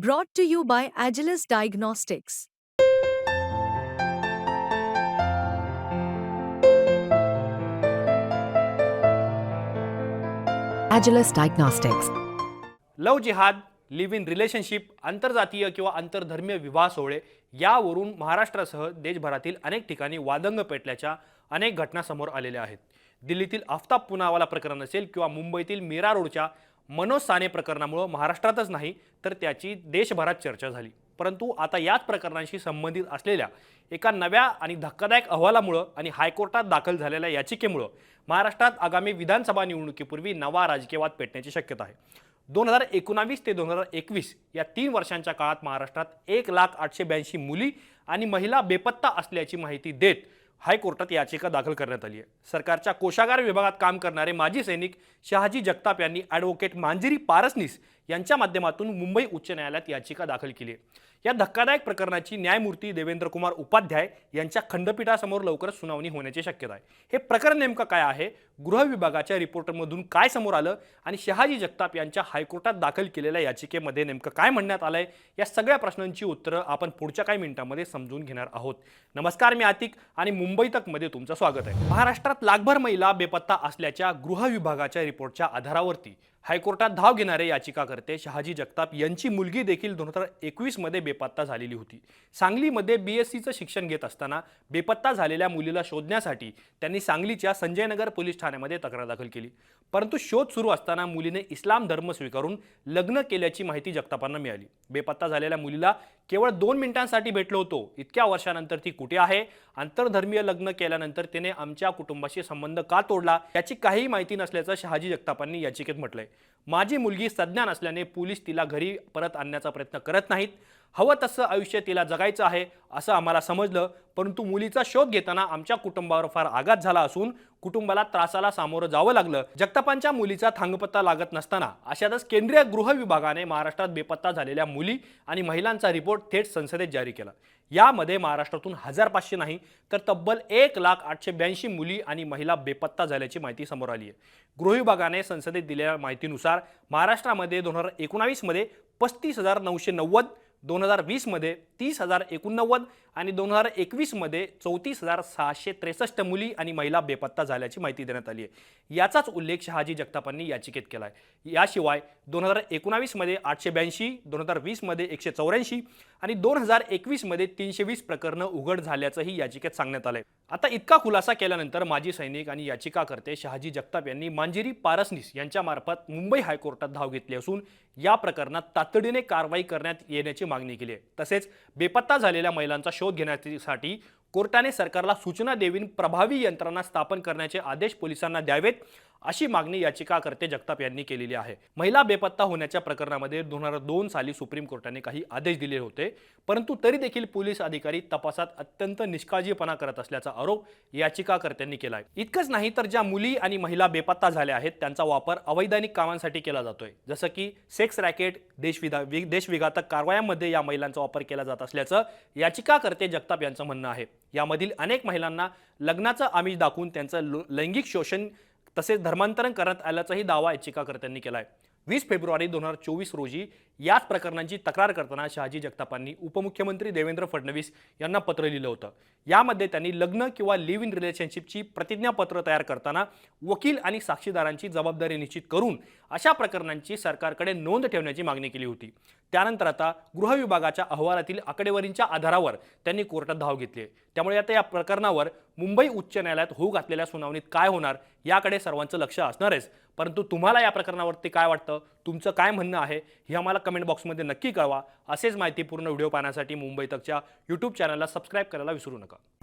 Brought to you by Agilus Diagnostics. Agilus Diagnostics. Love जिहाद live in relationship आंतरजातीय किंवा आंतरधर्मीय विवाह सोहळे यावरून महाराष्ट्रासह देशभरातील अनेक ठिकाणी वादंग पेटल्याच्या अनेक घटना समोर आलेल्या आहेत दिल्लीतील आफताब पुनावाला प्रकरण असेल किंवा मुंबईतील मीरा रोडच्या मनोज साने प्रकरणामुळं महाराष्ट्रातच नाही तर त्याची देशभरात चर्चा झाली. परंतु आता याच प्रकरणांशी संबंधित असलेल्या एका नव्या आणि धक्कादायक अहवालामुळं आणि हायकोर्टात दाखल झालेल्या याचिकेमुळं महाराष्ट्रात आगामी विधानसभा निवडणुकीपूर्वी नवा राजकीय वाद पेटण्याची शक्यता आहे. दोन हजार एकोणावीस ते दोन हजार एकवीस या तीन वर्षांच्या काळात महाराष्ट्रात एक लाख आठशे ब्याऐंशी मुली आणि महिला बेपत्ता असल्याची माहिती देत हायकोर्टात याचिका दाखल करण्यात आली आहे. सरकारच्या कोशागार विभागात काम करणारे माजी सैनिक शहाजी जगताप यांनी ॲडव्होकेट मांजिरी पारसनीस यांच्या माध्यमातून मुंबई उच्च न्यायालयात याचिका दाखल केली आहे. या धक्कादायक प्रकरणाची न्यायमूर्ती देवेंद्र कुमार उपाध्याय यांच्या खंडपीठासमोर लवकरच सुनावणी होण्याची शक्यता आहे. हे प्रकरण नेमकं काय आहे? गृह विभागाच्या रिपोर्टरमधून काय समोर आलं? आणि शहाजी जगताप यांच्या हायकोर्टात दाखल केलेल्या याचिकेमध्ये नेमकं काय म्हणण्यात आलंय? या सगळ्या प्रश्नांची उत्तरं आपण पुढच्या काही मिनिटांमध्ये समजून घेणार आहोत. नमस्कार मी आतिक आणि मुंबई तकमध्ये तुमचं स्वागत आहे. महाराष्ट्रात लाखभर महिला बेपत्ता असल्याच्या गृह विभागाच्या रिपोर्टच्या आधारावरती हायकोर्टात धाव घेणारे याचिकाकर्ते शहाजी जगताप यांची मुलगी देखील दोन हजार एकवीसमध्ये बेपत्ता झालेली होती. सांगलीमध्ये बी एस सीचं शिक्षण घेत असताना बेपत्ता झालेल्या मुलीला शोधण्यासाठी त्यांनी सांगलीच्या संजयनगर पोलीस ठाण्यामध्ये तक्रार दाखल केली. परंतु शोध सुरू असताना मुलीने इस्लाम धर्म स्वीकारून लग्न केल्याची माहिती जगतापांना मिळाली. बेपत्ता झालेल्या मुलीला केवळ दोन मिनिटांसाठी भेटलो होतो. इतक्या वर्षानंतर ती कुठे आहे? आंतरधर्मीय लग्न केल्यानंतर तिने आमच्या कुटुंबाशी संबंध का तोडला? याची काहीही माहिती नसल्याचं शहाजी जगतापांनी याचिकेत म्हटलंय. माझी मुलगी सज्ञान असल्याने पोलीस तिला घरी परत आणण्याचा प्रयत्न करत नाहीत. हवं तसं आयुष्य तिला जगायचं आहे असं आम्हाला समजलं. परंतु मुलीचा शोध घेताना आमच्या कुटुंबावर फार आघात झाला असून कुटुंबाला त्रासाला सामोरं जावं लागलं. जगतापांच्या मुलीचा थांगपत्ता लागत नसताना अशातच केंद्रीय गृह विभागाने महाराष्ट्रात बेपत्ता झालेल्या मुली आणि महिलांचा रिपोर्ट थेट संसदेत जारी केला. यामध्ये महाराष्ट्रातून हजार पाचशे नाही तर तब्बल एक लाख आठशे ब्याऐंशी मुली आणि महिला बेपत्ता झाल्याची माहिती समोर आली आहे. गृह विभागाने संसदेत दिलेल्या माहितीनुसार महाराष्ट्रामध्ये दोन हजार एकोणावीसमध्ये पस्तीस हजार नऊशे नव्वद दोन हजार वीसमध्ये तीस हजार एकोणनव्वद आणि दोन हजार एकवीसमध्ये चौतीस हजार सहाशे त्रेसष्ट मुली आणि महिला बेपत्ता झाल्याची माहिती देण्यात आली आहे. याचाच उल्लेख शहाजी जगतापांनी याचिकेत केला आहे. याशिवाय दोन हजार एकोणावीसमध्ये आठशे ब्याऐंशी दोन हजार वीसमध्ये एकशे चौऱ्याऐंशी आणि दोन हजार एकवीसमध्ये तीनशे वीस प्रकरणं उघड झाल्याचंही याचिकेत सांगण्यात आलं आहे आता इतका खुलासा केल्यानंतर माजी सैनिक आणि याचिकाकर्ते शहाजी जगताप यांनी मांजिरी पारसनीस यांच्यामार्फत मुंबई हायकोर्टात धाव घेतली असून या प्रकरणात तातडीने कारवाई करण्यात येण्याची मागणी केली आहे. तसेच बेपत्ता झालेल्या महिलांचा शोध घेण्यासाठी कोर्टाने सरकारला सूचना देवीन प्रभावी यंत्रणा स्थापन करण्याचे आदेश पोलिसांना द्यावेत. अशी मागणी याचिकाकर्ते जगताप यांनी केलेली आहे. महिला बेपत्ता होण्याच्या प्रकरणामध्ये दोन हजार दोन साली सुप्रीम कोर्टाने काही आदेश दिले होते परंतु तरी देखील पोलीस अधिकारी तपासात अत्यंत निष्काळजीपणा करत असल्याचा आरोप याचिकाकर्त्यांनी केला आहे इतकंच नाही तर ज्या मुली आणि महिला बेपत्ता झाल्या आहेत त्यांचा वापर अवैधानिक कामांसाठी केला जातोय. जसं की सेक्स रॅकेट देशविधा वि- देशविघातक कारवायांमध्ये या महिलांचा वापर केला जात असल्याचं याचिकाकर्ते जगताप यांचं म्हणणं आहे. यामधील अनेक महिलांना लग्नाचं आमिष दाखवून त्यांचं लो- लैंगिक शोषण तसेच धर्मांतरण करण्यात आल्याचाही दावा याचिकाकर्त्यांनी केला आहे वीस फेब्रुवारी दोन हजार चोवीस रोजी याच प्रकरणांची तक्रार करताना शहाजी जगतापांनी उपमुख्यमंत्री देवेंद्र फडणवीस यांना पत्र लिहिलं होतं. यामध्ये त्यांनी लग्न किंवा लिव्ह इन रिलेशनशिपची प्रतिज्ञापत्र तयार करताना वकील आणि साक्षीदारांची जबाबदारी निश्चित करून अशा प्रकरणांची सरकारकडे नोंद ठेवण्याची मागणी केली होती. त्यानंतर आता गृह विभागाच्या अहवालातील आकडेवारींच्या आधारावर त्यांनी कोर्टात धाव घेतली त्यामुळे आता या प्रकरणावर मुंबई उच्च न्यायालयात होऊ घातलेल्या सुनावणीत काय होणार याकडे सर्वांचं लक्ष असणारच परंतु तुम्हाला या प्रकरणावरती काय वाटतं? तुमचं काय म्हणणं आहे? हे आम्हाला कमेंट बॉक्समध्ये नक्की कळवा. असेच माहितीपूर्ण व्हिडिओ पाहण्यासाठी मुंबई तकच्या यूट्यूब चॅनलला सबस्क्राईब करायला विसरू नका.